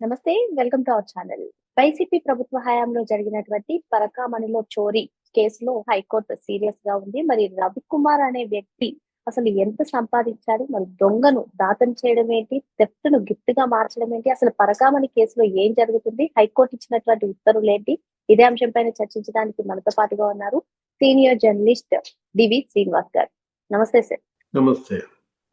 నమస్తే welcome to our channel. YCP ప్రభుత్వ హయాంలో జరిగినటువంటి పరకామణిలో చోరీ కేసులో హైకోర్టు సీరియస్గా ఉంది. మరి రవికుమార్ అనే వ్యక్తి అసలు ఎంత సంపాదించాడు? మరి దొంగను దాతం చేయడం ఏంటి? థెఫ్ట్ను గిఫ్ట్గా మార్చడం ఏంటి? అసలు పరకామణి కేసులో ఏం జరుగుతుంది? హైకోర్టు ఇచ్చినటువంటి ఉత్తర్వులు ఏంటి? ఇదే అంశం పైన చర్చించడానికి మనతో పాటుగా ఉన్నారు సీనియర్ జర్నలిస్ట్ డివి శ్రీనివాస్ గారు. నమస్తే సార్. నమస్తే.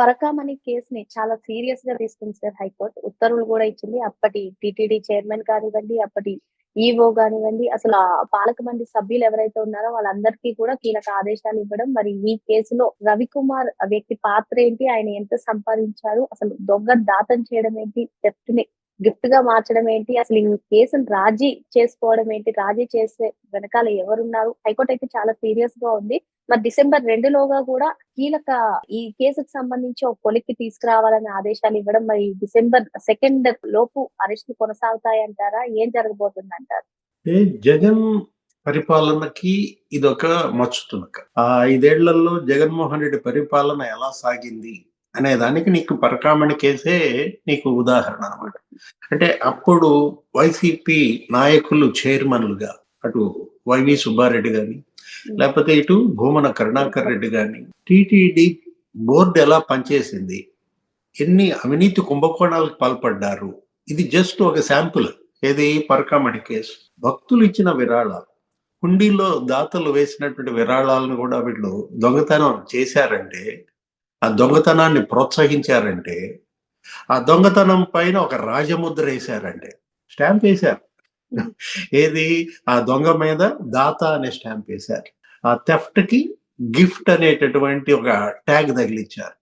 పరకామణి కేసుని చాలా సీరియస్గా తీసుకుంది సార్ హైకోర్టు. ఉత్తర్వులు కూడా ఇచ్చింది. అప్పటి టిటిడి చైర్మన్ కానివ్వండి అప్పటి ఈఓ కానివ్వండి అసలు ఆ పాలక మంది సభ్యులు ఎవరైతే ఉన్నారో వాళ్ళందరికీ కూడా కీలక ఆదేశాలు ఇవ్వడం. మరి ఈ కేసులో రవికుమార్ వ్యక్తి పాత్ర ఏంటి? ఆయన ఎంత సంపాదించారు? అసలు దొంగ దాతం చేయడం ఏంటి? థెఫ్ట్ని గిఫ్ట్గా మార్చడం ఏంటి? అసలు ఈ కేసును రాజీ చేసుకోవడం ఏంటి? రాజీ చేసే వెనకాల ఎవరున్నారు? హైకోర్టు అయితే చాలా సీరియస్గా ఉంది. మరి డిసెంబర్ రెండులోగా కూడా కీలక ఈ కేసుకు సంబంధించి ఒక కొలిక్కి తీసుకురావాలనే ఆదేశాలు ఇవ్వడం మరి డిసెంబర్ సెకండ్ లోపు అరెస్టులు కొనసాగుతాయంటారా ఏం జరగబోతుంది అంటారు జగన్ పరిపాలనకి ఇదొక మచ్చుతునక. ఆ ఐదేళ్ళలో జగన్మోహన్ రెడ్డి పరిపాలన ఎలా సాగింది అనే దానికి నీకు పరకామణి కేసే నీకు ఉదాహరణ అనమాట అంటే అప్పుడు వైసీపీ నాయకులు చైర్మన్లుగా అటు వైవి సుబ్బారెడ్డి గాని లేకపోతే ఇటు భూమన కరుణాకర్ రెడ్డి గారిని. టిటిడి బోర్డు ఎలా పనిచేసింది? ఎన్ని అవినీతి కుంభకోణాలకు పాల్పడ్డారు? ఇది జస్ట్ ఒక శాంపుల్. ఏది? పరకామణి కేసు. భక్తులు ఇచ్చిన విరాళాలు. హుండీలో దాతలు వేసినటువంటి విరాళాలను కూడా వీళ్ళు దొంగతనం చేశారంటే ఆ దొంగతనాన్ని ప్రోత్సహించారంటే ఆ దొంగతనం పైన ఒక రాజముద్ర వేశారంటే స్టాంప్ వేశారు. ఏది? ఆ దొంగ మీద దాత అనే స్టాంప్ వేశారు. ఆ థెఫ్ట్కి గిఫ్ట్ అనేటటువంటి ఒక ట్యాగ్ తగిలిచ్చారు.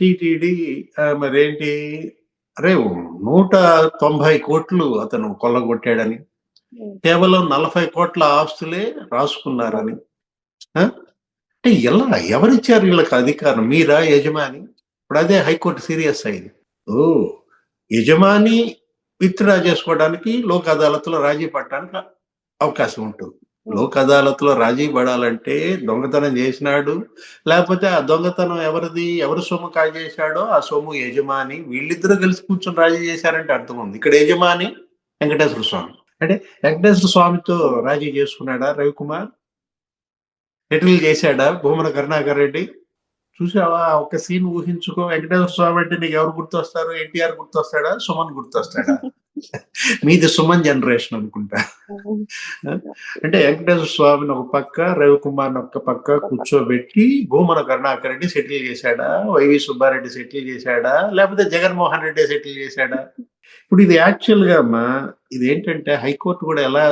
టిటిడి మరేంటి? అరే నూట తొంభై కోట్లు అతను కొల్లగొట్టాడని. కేవలం నలభై కోట్ల ఆస్తులే రాసుకున్నారని? అంటే ఎలా? ఎవరిచ్చారు వీళ్ళకి అధికారం? మీరా యజమాని? ఇప్పుడు అదే హైకోర్టు సీరియస్ అయింది. ఓ యజమాని విత్డ్రా చేసుకోవడానికి లోక్ అదాలత్లో రాజీ పడటానికి అవకాశం ఉంటుంది. లోక్ అదాలత్లో రాజీ పడాలంటే దొంగతనం చేసినాడు లేకపోతే ఆ దొంగతనం ఎవరిది ఎవరు సొమ్ము కాజేశాడో ఆ సొమ్ము యజమాని వీళ్ళిద్దరూ కలిసి కూర్చొని రాజీ చేశారంటే అర్థం ఉంది. ఇక్కడ యజమాని వెంకటేశ్వర స్వామి. అంటే వెంకటేశ్వర స్వామితో రాజీ చేసుకున్నాడా రవికుమార్? సెటిల్ చేశాడా? భూమన కరుణాకర్ రెడ్డి? చూసావా? ఒక సీన్ ఊహించుకో. వెంకటేశ్వర స్వామి అంటే నీకు ఎవరు గుర్తొస్తారు? ఎన్టీఆర్ గుర్తొస్తాడా? సుమన్ గుర్తొస్తాడా? మీది సుమన్ జనరేషన్ అనుకుంటా. అంటే వెంకటేశ్వర స్వామిని ఒక పక్క రవికుమార్ని ఒక పక్క కూర్చోబెట్టి భూమన కరుణాకర్ రెడ్డి సెటిల్ చేశాడా? వైవి సుబ్బారెడ్డి సెటిల్ చేశాడా? లేకపోతే జగన్మోహన్ రెడ్డి సెటిల్ చేశాడా? ఇప్పుడు ఇది యాక్చువల్గా అమ్మా ఇది ఏంటంటే హైకోర్టు కూడా ఎలా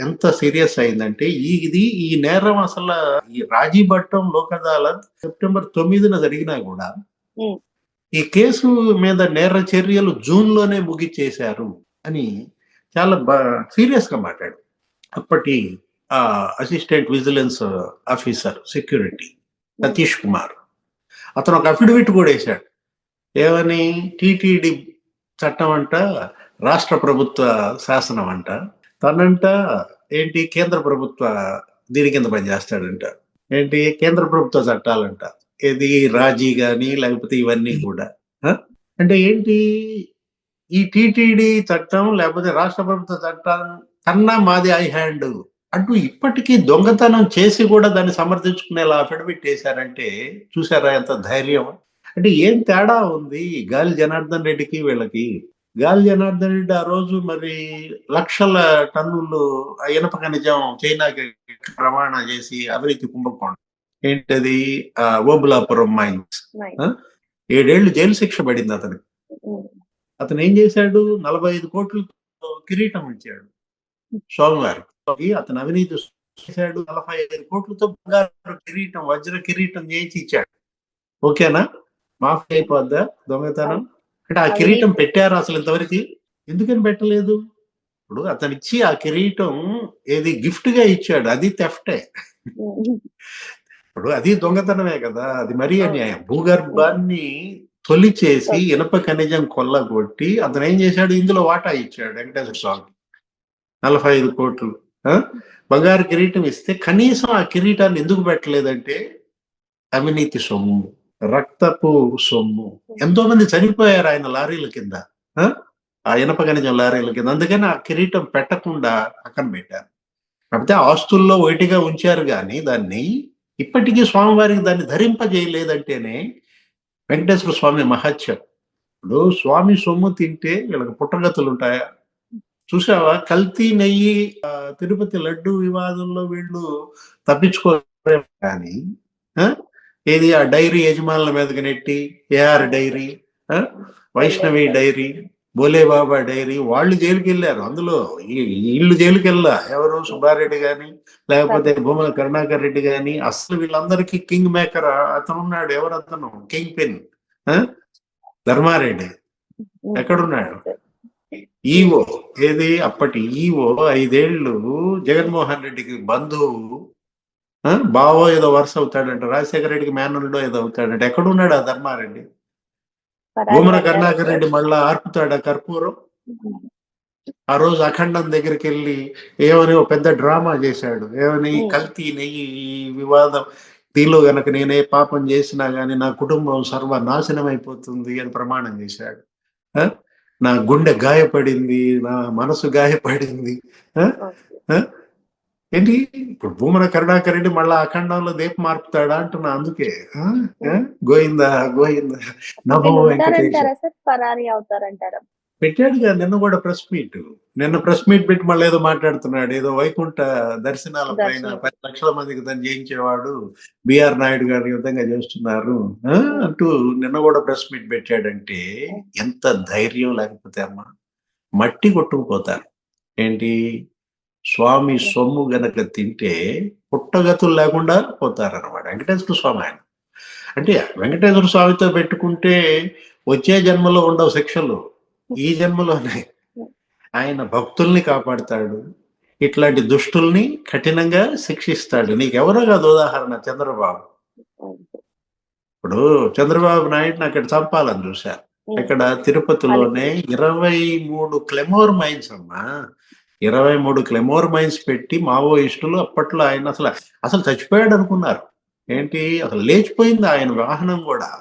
ఎంత సీరియస్ అయిందంటే ఈ ఇది ఈ నేరం అసలు ఈ రాజీ భట్టం లోక్ అదాలత్ సెప్టెంబర్ తొమ్మిదిన జరిగినా కూడా. ఈ కేసు మీద నేర చర్యలు జూన్లోనే ముగిచ్చేశారు అని చాలా బా సీరియస్గా మాట్లాడు అప్పటి ఆ assistant vigilance officer security Satish Kumar. అతను ఒక అఫిడవిట్ కూడా వేశాడు. ఏమని టిటిడి చట్టం అంట రాష్ట్ర ప్రభుత్వ శాసనం అంట తనంట ఏంటి కేంద్ర ప్రభుత్వ దీని కింద పనిచేస్తాడంట. ఏంటి కేంద్ర ప్రభుత్వ చట్టాలంట. ఏది రాజీ గాని లేకపోతే ఇవన్నీ కూడా? అంటే ఏంటి ఈ టిటిడి చట్టం లేకపోతే రాష్ట్ర ప్రభుత్వ చట్టం కన్నా మాది ఐ హ్యాండ్ అంటూ ఇప్పటికీ దొంగతనం చేసి కూడా దాన్ని సమర్థించుకునేలా అఫిడవిట్ వేశారంటే చూసారా ఎంత ధైర్యం. అంటే ఏం తేడా ఉంది గాలి జనార్దన్ రెడ్డికి వీళ్ళకి? గాలి జనార్దన్ రెడ్డి ఆ రోజు మరి లక్షల టన్నులు ఇనప ఖనిజం చైనాకి రవాణా చేసి అవినీతి కుంభకోణం. ఏంటది? ఓబులాపురం మైన్స్. ఏడేళ్ళు జైలు శిక్ష పడింది అతనికి. అతను ఏం చేశాడు? నలభై ఐదు కోట్లు కిరీటం ఇచ్చాడు. స్వామివారికి. అతను అవినీతి చేశాడు. నలభై ఐదు కోట్లతో బంగారు కిరీటం వజ్ర కిరీటం చేయించి ఇచ్చాడు. ఓకేనా? మాఫీ అయిపోద్దా దొంగతనం? అంటే ఆ కిరీటం పెట్టారు అసలు ఇంతవరకు? ఎందుకని పెట్టలేదు? ఇప్పుడు అతను ఇచ్చి ఆ కిరీటం ఏది గిఫ్ట్గా ఇచ్చాడు అది తెఫ్టే. ఇప్పుడు అది దొంగతనమే కదా అది మరీ అన్యాయం. భూగర్భాన్ని తొలి చేసి ఇనప ఖనిజం కొల్లగొట్టి అతను ఏం చేశాడు? ఇందులో వాటా ఇచ్చాడు వెంకటేశ్వర స్వామి. నలభై ఐదు కోట్లు? బంగారు కిరీటం ఇస్తే కనీసం ఆ కిరీటాన్ని ఎందుకు పెట్టలేదంటే అవినీతి సొమ్ము. రక్తపు సొమ్ము. ఎంతో మంది చనిపోయారు ఆయన లారీల కింద. ఆ? ఆ ఇనప ఖనిజం లారీల కింద. అందుకని ఆ కిరీటం పెట్టకుండా పక్కన పెట్టారు. కాకపోతే ఆస్తుల్లో ఒకటిగా ఉంచారు కానీ దాన్ని ఇప్పటికీ స్వామివారికి దాన్ని ధరింపజేయలేదంటేనే వెంకటేశ్వర స్వామి మహత్యం. ఇప్పుడు స్వామి సొమ్ము తింటే వీళ్ళకి పుట్టగతులు ఉంటాయా చూసావా? కల్తీ నెయ్యి తిరుపతి లడ్డు వివాదంలో వీళ్ళు తప్పించుకోలేరు కానీ ఏది? ఆ డైరీ యజమానుల మీదకి నెట్టి AR dairy Vaishnavi dairy Bole Baba dairy వాళ్ళు జైలుకి వెళ్ళారు అందులో వీళ్ళు జైలుకి వెళ్ళా ఎవరు? సుబ్బారెడ్డి గాని లేకపోతే భూమల కరుణాకర్ రెడ్డి గాని అసలు వీళ్ళందరికీ కింగ్ మేకర్ అతను ఉన్నాడు ఎవరు అతను కింగ్ పిన్? ధర్మారెడ్డి. ఎక్కడున్నాడు? ఈవో. ఏది? అప్పటి ఈవో ఐదేళ్ళు జగన్మోహన్ రెడ్డికి బంధువు? బావో ఏదో వరుస అవుతాడంట. రాజశేఖర రెడ్డికి మేనల్డో ఏదో అవుతాడంట. ఎక్కడున్నాడు ఆ ధర్మారెడ్డి? భూమన కరుణాకర్ రెడ్డి మళ్ళా ఆర్పుతాడా కర్పూరం? ఆ రోజు అఖండం దగ్గరికి వెళ్ళి ఏమని ఒక పెద్ద డ్రామా చేశాడు. ఏమని. కల్తీ నెయ్యి ఈ వివాదం దీనిలో గనక నేనే పాపం చేసినా గానీ నా కుటుంబం సర్వనాశనం అయిపోతుంది అని ప్రమాణం చేశాడు. ఆ? నా గుండె గాయపడింది నా మనసు గాయపడింది. ఏంటి? ఇప్పుడు భూమన కరుణాకర్ రెడ్డి మళ్ళా అఖండంలో దీపం మార్పుతాడా అంటున్నా అందుకే? గోయిందా గోయిందా నమో వెంకటేశ్వర పెట్టాడుగా నిన్న కూడా ప్రెస్ మీట్. నిన్న ప్రెస్ మీట్ పెట్టి మళ్ళీ ఏదో మాట్లాడుతున్నాడు. ఏదో వైకుంఠ దర్శనాల పైన. పది లక్షల మందికి తను జయించేవాడు బిఆర్ నాయుడు గారు ఈ విధంగా చేస్తున్నారు? అంటూ నిన్న కూడా ప్రెస్ మీట్ పెట్టాడంటే ఎంత ధైర్యం లేకపోతే అమ్మా? మట్టి కొట్టుకుపోతారు. ఏంటి? స్వామి సొమ్ము గనక తింటే పుట్టగతులు లేకుండా పోతారు అనమాట వెంకటేశ్వర స్వామి ఆయన. అంటే వెంకటేశ్వర స్వామితో పెట్టుకుంటే వచ్చే జన్మలో ఉండవు శిక్షలు. ఈ జన్మలోనే ఆయన భక్తుల్ని కాపాడుతాడు. ఇట్లాంటి దుష్టుల్ని కఠినంగా శిక్షిస్తాడు. నీకెవరో కాదు ఉదాహరణ చంద్రబాబు. ఇప్పుడు చంద్రబాబు నాయుడుని అక్కడ చంపాలని చూశారు. ఇక్కడ తిరుపతిలోనే ఇరవై మూడు క్లెమోర్ మైన్స్ అమ్మా. ఇరవై మూడు క్లెమోర్ మైన్స్ పెట్టి మావోయిస్టులు అప్పట్లో ఆయన అసలు అసలు చచ్చిపోయాడు అనుకున్నారు. ఏంటి? అసలు లేచిపోయింది ఆయన వాహనం కూడా.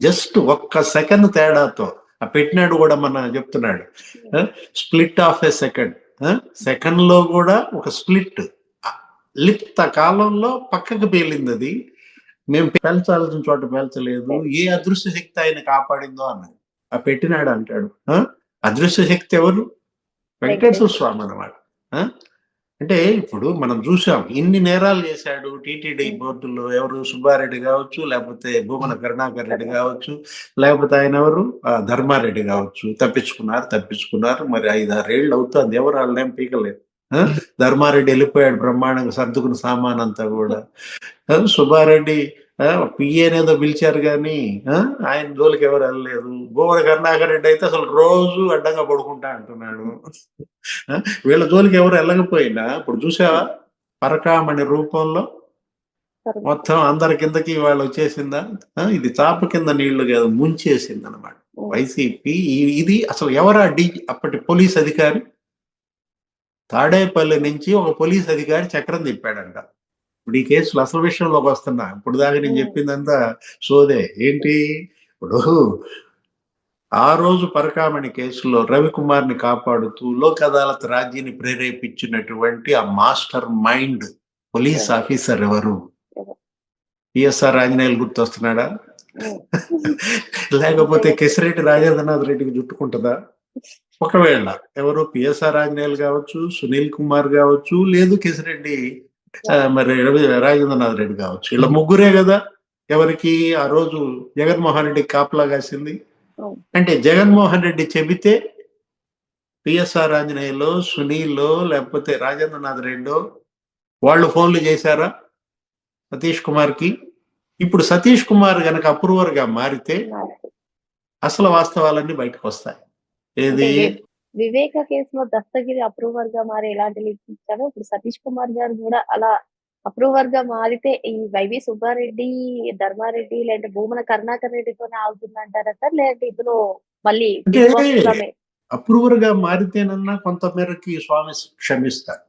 జస్ట్ ఒక్క సెకండ్ తేడాతో. ఆ పెట్టినాడు కూడా మన చెప్తున్నాడు. Split of a second. సెకండ్లో కూడా ఒక స్ప్లిట్. లిప్త కాలంలో పక్కకు పేలింది అది. మేము పేల్చాల్సిన చోట పేల్చలేదు. ఏ అదృశ్య శక్తి ఆయన కాపాడిందో అన్నాడు ఆ పెట్టినాడు అంటాడు. ఆ? అదృశ్య శక్తి ఎవరు? వెంకటేశ్వర స్వామి అన్నమాట. ఆ? అంటే ఇప్పుడు మనం చూసాం ఇన్ని నేరాలు చేశాడు టిటిడి బోర్డులో ఎవరు సుబ్బారెడ్డి కావచ్చు లేకపోతే భూమన కరుణాకర్ రెడ్డి కావచ్చు లేకపోతే ఆయన ఎవరు? ధర్మారెడ్డి కావచ్చు. తప్పించుకున్నారు తప్పించుకున్నారు. మరి ఐదు ఆరేళ్ళు అవుతుంది ఎవరు వాళ్ళేం పీకలేదు? ధర్మారెడ్డి వెళ్ళిపోయాడు బ్రహ్మాండంగా సర్దుకున్న సామాన్ అంతా కూడా. ఆ, సుబ్బారెడ్డి పిఏనేదో పిలిచారు కానీ ఆయన జోలికి ఎవరు వెళ్ళలేదు. భూమన కరుణాకర్ రెడ్డి అయితే అసలు రోజు అడ్డంగా పడుకుంటా అంటున్నాడు. వీళ్ళ జోలికి ఎవరు వెళ్ళకపోయినా ఇప్పుడు చూసావా? పరకామణి రూపంలో మొత్తం అందరి కిందకి వాళ్ళు వచ్చేసిందా? ఇది చాప కింద నీళ్ళు కాదు ముంచేసింది అనమాట వైసీపీ ఇది అసలు ఎవరా డి అప్పటి పోలీస్ అధికారి? తాడేపల్లి నుంచి ఒక పోలీస్ అధికారి చక్రం తిప్పాడంట. ఇప్పుడు ఈ కేసులు అసలు విషయంలోకి వస్తున్నా ఇప్పుడు దాకా నేను. చెప్పిందంతా సోదే. ఏంటి? ఇప్పుడు ఆ రోజు పరకామణి కేసులో రవికుమార్ని కాపాడుతూ లోక్ అదాలత్ రాజీని ప్రేరేపించినటువంటి ఆ మాస్టర్ మైండ్ పోలీస్. ఆఫీసర్ ఎవరు? పిఎస్ఆర్ ఆంజనేయులు గుర్తొస్తున్నాడా? లేకపోతే కెసిరెడ్డి రాజేంద్రనాథ్ రెడ్డికి చుట్టుకుంటుందా ఒకవేళ ఎవరు పిఎస్ఆర్ ఆంజనేయులు కావచ్చు సునీల్ కుమార్ కావచ్చు లేదు కెసిరెడ్డి మరి రాజేంద్రనాథ్ రెడ్డి కావచ్చు. ఇలా ముగ్గురే కదా ఎవరికి ఆ రోజు జగన్మోహన్ రెడ్డి కాపలా కాసింది. అంటే జగన్మోహన్ రెడ్డి చెబితే పిఎస్ఆర్ ఆంజనేయులు సునీల్ లేకపోతే రాజేంద్రనాథ్ రెడ్డో వాళ్ళు ఫోన్లు చేశారా సతీష్ కుమార్కి ఇప్పుడు సతీష్ కుమార్ గనక అప్రూవర్గా మారితే. అసలు వాస్తవాలన్నీ బయటకు వస్తాయి. ఏది వివేక కేసులో దస్తగిరి అప్రూవర్గా మారి ఎలాంటి ఇచ్చారో ఇప్పుడు సతీష్ కుమార్ గారు కూడా అలా అప్రూవర్గా మారితే ఈ వైవి సుబ్బారెడ్డి ధర్మారెడ్డి లేదంటే భూమన కరుణాకర్ రెడ్డితోనే ఆగుతుందంటారా సార్? లేదంటే ఇందులో మళ్ళీ? అప్రూవర్గా మారితేనన్నా కొంత మేరకి స్వామి క్షమిస్తారు.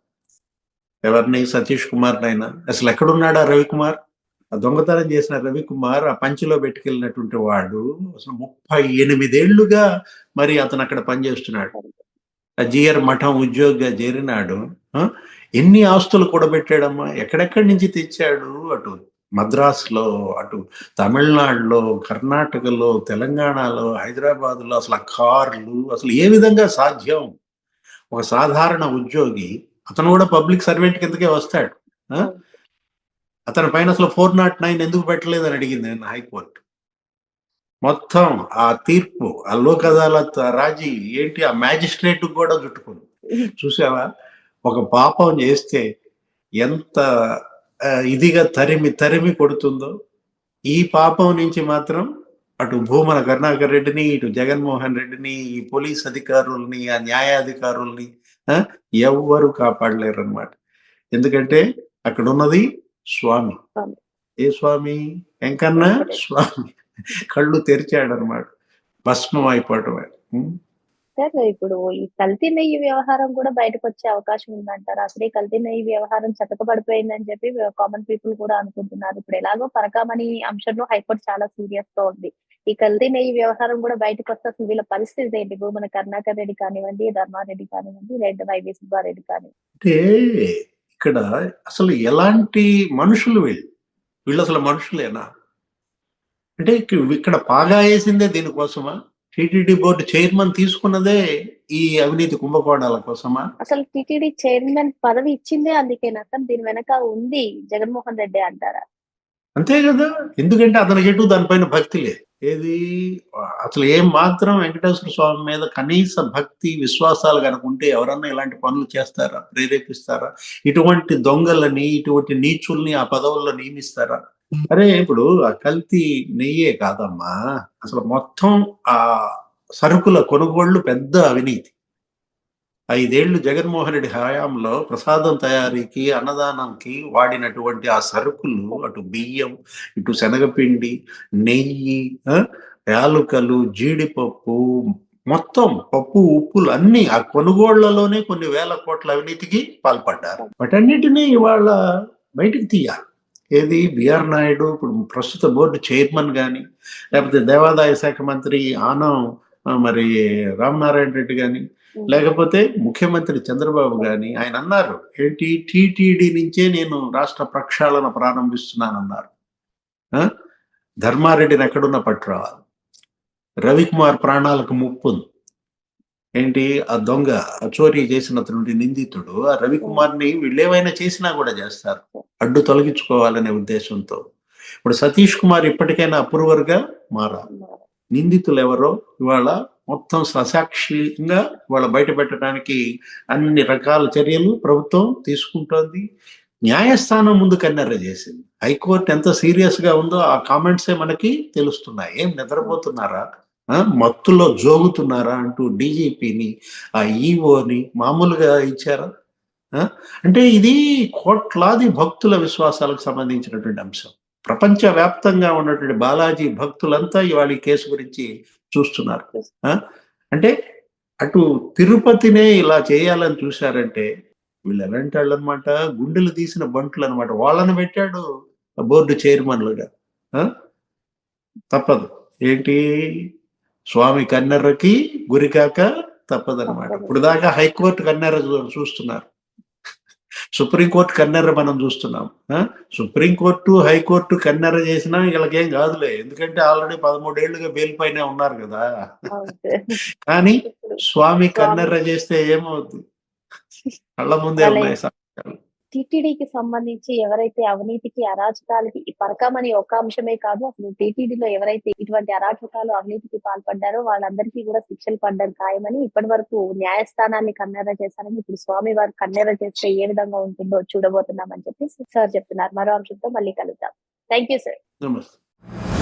ఎవరిని? సతీష్ కుమార్ నైనా అసలు ఎక్కడున్నాడా రవికుమార్? దొంగతనం చేసిన రవికుమార్ ఆ పంచిలో పెట్టుకెళ్ళినటువంటి వాడు అసలు ముప్పై ఎనిమిదేళ్ళుగా మరి అతను అక్కడ పనిచేస్తున్నాడు. ఆ జిఆర్ మఠం ఉద్యోగిగా చేరినాడు. ఎన్ని ఆస్తులు కూడబెట్టాడమ్మా? ఎక్కడెక్కడి నుంచి తెచ్చాడు? అటు మద్రాసులో అటు తమిళనాడులో కర్ణాటకలో తెలంగాణలో హైదరాబాద్లో అసలు కార్లు అసలు ఏ విధంగా సాధ్యం? ఒక సాధారణ ఉద్యోగి అతను కూడా పబ్లిక్ సర్వెంట్ కిందకే వస్తాడు? అతని పైన అసలు ఫోర్ నాట్ నైన్ ఎందుకు పెట్టలేదని అడిగింది నేను హైకోర్టు. మొత్తం ఆ తీర్పు ఆ లోక్ అదాలత్ రాజీ ఏంటి ఆ మ్యాజిస్ట్రేట్ కూడా చుట్టుకుంది. చూసావా? ఒక పాపం చేస్తే ఎంత ఇదిగా తరిమి తరిమి కొడుతుందో ఈ పాపం నుంచి మాత్రం అటు భూమన కరుణాకర్ రెడ్డిని ఇటు జగన్మోహన్ రెడ్డిని ఈ పోలీస్ అధికారుల్ని ఆ న్యాయాధికారుల్ని ఎవ్వరు కాపాడలేరు అనమాట ఎందుకంటే అక్కడ ఉన్నది స్వామి. ఏ స్వామి? వెంకన్న స్వామి. కళ్ళు తెరిచాడనమాట భస్మం అయిపోవటమే ఉం? సార్ ఇప్పుడు ఈ కల్తీ నెయ్యి వ్యవహారం కూడా బయటకు వచ్చే అవకాశం ఉందంటారు. అసలు ఈ కల్తీ నెయ్యి వ్యవహారం చతకబడిపోయిందని చెప్పి కామన్ పీపుల్ కూడా అనుకుంటున్నారు. ఇప్పుడు ఎలాగో పరకామణి అంశంలో హైకోర్టు చాలా సీరియస్గా ఉంది. ఈ కల్తీ నెయ్యి వ్యవహారం కూడా బయటకు వస్తే అసలు వీళ్ళ పరిస్థితి ఏంటి? భూమన కరుణాకర్ రెడ్డి కానివ్వండి ధర్మారెడ్డి కానివ్వండి రెడ్డి వైవి సుబ్బారెడ్డి కానివ్వండి. ఇక్కడ అసలు ఎలాంటి మనుషులు వీళ్ళు? వీళ్ళు అసలు మనుషులేనా? అంటే ఇక- ఇక్కడ పాగా వేసిందే దీనికోసమా? టిటిడి బోర్డు చైర్మన్ తీసుకున్నదే ఈ అవినీతి కుంభకోణాల కోసమా? అసలు టిటిడి చైర్మన్ పదవి ఇచ్చిందే అందుకేనా సార్ దీని వెనక ఉంది జగన్మోహన్ రెడ్డి అంటారా? అంతే కదా. ఎందుకంటే అతనికి ఎటు దానిపైన భక్తి లేదు. ఏది? అసలు ఏం మాత్రం వెంకటేశ్వర స్వామి మీద కనీస భక్తి విశ్వాసాలు కనుక ఉంటే ఎవరన్నా ఇలాంటి పనులు చేస్తారా? ప్రేరేపిస్తారా? ఇటువంటి దొంగలని ఇటువంటి నీచుల్ని ఆ పదవుల్లో నియమిస్తారా? అరే ఇప్పుడు ఆ కల్తీ నెయ్యే కాదమ్మా. అసలు మొత్తం ఆ సరుకుల కొనుగోళ్ళు పెద్ద అవినీతి. ఐదేళ్ళు జగన్మోహన్ రెడ్డి హయాంలో ప్రసాదం తయారీకి అన్నదానంకి వాడినటువంటి ఆ సరుకులు అటు బియ్యం ఇటు శనగపిండి నెయ్యి యాలుకలు జీడిపప్పు మొత్తం పప్పు ఉప్పులు అన్ని ఆ కొనుగోళ్ళలోనే కొన్ని వేల కోట్ల అవినీతికి పాల్పడ్డారు. వాటన్నిటినీ ఇవాళ బయటికి తీయాలి. ఏది? బిఆర్ నాయుడు ఇప్పుడు ప్రస్తుత బోర్డు చైర్మన్ కానీ లేకపోతే దేవాదాయ శాఖ మంత్రి ఆనం మరి మరి రామనారాయణ రెడ్డి కానీ లేకపోతే ముఖ్యమంత్రి చంద్రబాబు గాని ఆయన అన్నారు ఏంటి టిటిడి నుంచే నేను రాష్ట్ర ప్రక్షాళన ప్రారంభిస్తున్నానన్నారు. ఆ? ధర్మారెడ్డిని ఎక్కడున్న పట్టురావాలి రవికుమార్ ప్రాణాలకు ముప్పు ఏంటి ఆ దొంగ ఆ చోరీ చేసినటువంటి నిందితుడు ఆ రవికుమార్ని వీళ్ళు ఏమైనా చేసినా కూడా చేస్తారు. అడ్డు తొలగించుకోవాలనే ఉద్దేశంతో. ఇప్పుడు సతీష్ కుమార్ ఇప్పటికైనా అప్రూవర్గా మారాలి. నిందితులు ఎవరో? ఇవాళ మొత్తం ససాక్షిగా వాళ్ళు బయట పెట్టడానికి అన్ని రకాల చర్యలు ప్రభుత్వం తీసుకుంటోంది. న్యాయస్థానం ముందు కన్నెర్ర చేసింది. హైకోర్టు ఎంత సీరియస్గా ఉందో ఆ కామెంట్సే మనకి తెలుస్తున్నాయి. ఏం నిద్రపోతున్నారా? మత్తులో జోగుతున్నారా అంటూ డీజీపీని ఆ ఈఓని మామూలుగా ఇచ్చారా? అంటే ఇది కోట్లాది భక్తుల విశ్వాసాలకు సంబంధించినటువంటి అంశం. ప్రపంచ వ్యాప్తంగా ఉన్నటువంటి బాలాజీ భక్తులంతా ఇవాళ ఈ కేసు గురించి చూస్తున్నారు? అంటే అటు తిరుపతినే ఇలా చేయాలని చూశారంటే వీళ్ళు ఎలాంటి వాళ్ళు అనమాట గుండెలు తీసిన బంట్లు అనమాట వాళ్ళని పెట్టాడు బోర్డు చైర్మన్లుగా ఆ? తప్పదు. ఏంటి? స్వామి కన్నెర్రకి గురికాక తప్పదన్నమాట. ఇప్పుడు దాకా హైకోర్టు కన్నెర్ర చూస్తున్నారు. సుప్రీంకోర్టు కన్నెర్ర మనం చూస్తున్నాం ఆ? సుప్రీంకోర్టు హైకోర్టు కన్నెర్ర చేసినా వీళ్ళకేం కాదులే ఎందుకంటే ఆల్రెడీ పదమూడేళ్ళుగా బెయిల్ పైన ఉన్నారు కదా. కానీ స్వామి కన్నెర్ర చేస్తే ఏమవుతుంది కళ్ళ ముందే ఉన్నాయి. టీటీడీకి సంబంధించి ఎవరైతే అవినీతికి అరాచకాలకి పరకమని ఒక అంశమే కాదు అసలు టీటీడీలో ఎవరైతే ఇటువంటి అరాచకాలు అవినీతికి పాల్పడ్డారో వాళ్ళందరికీ కూడా శిక్షలు పడ్డం ఖాయమని ఇప్పటి వరకు న్యాయస్థానాన్ని కన్నెర చేశారని ఇప్పుడు స్వామి వారు కన్నెర చేస్తే ఏ విధంగా ఉంటుందో చూడబోతున్నామని చెప్పి సార్ చెప్తున్నారు. మరో అంశంతో మళ్ళీ కలుద్దాం. థ్యాంక్ యూ సార్ నమస్తే